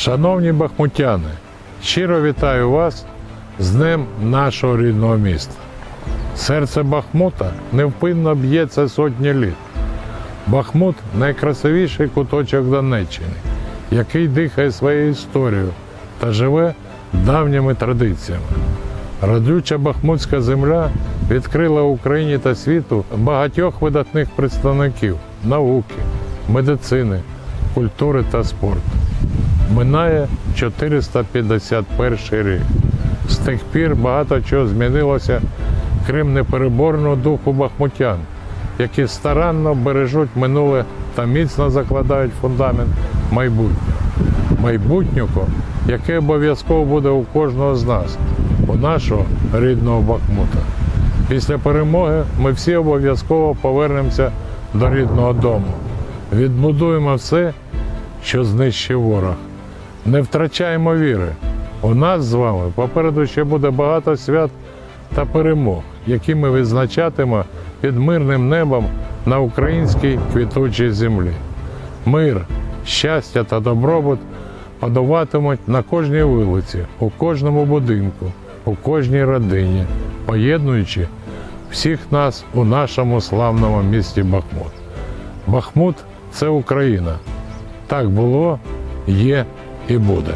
Шановні бахмутяни, щиро вітаю вас з Днем нашого рідного міста. Серце Бахмута невпинно б'ється сотні літ. Бахмут найкрасивіший куточок Донеччини, який дихає своєю історією та живе давніми традиціями. Родюча бахмутська земля відкрила Україні та світу багатьох видатних представників науки, медицини, культури та спорту. Минає 451 рік. З тих пір багато чого змінилося, крім непереборного духу бахмутян, які старанно бережуть минуле та міцно закладають фундамент майбутнього. Майбутнього, яке обов'язково буде у кожного з нас, у нашого рідного Бахмута. Після перемоги ми всі обов'язково повернемося до рідного дому. Відбудуємо все, що знищив ворог. Не втрачаємо віри. У нас з вами попереду ще буде багато свят та перемог, які ми відзначатимемо під мирним небом на українській квітучій землі. Мир, щастя та добробут пануватимуть на кожній вулиці, у кожному будинку, у кожній родині, поєднуючи всіх нас у нашому славному місті Бахмут. Бахмут це Україна. Так було, є і буде.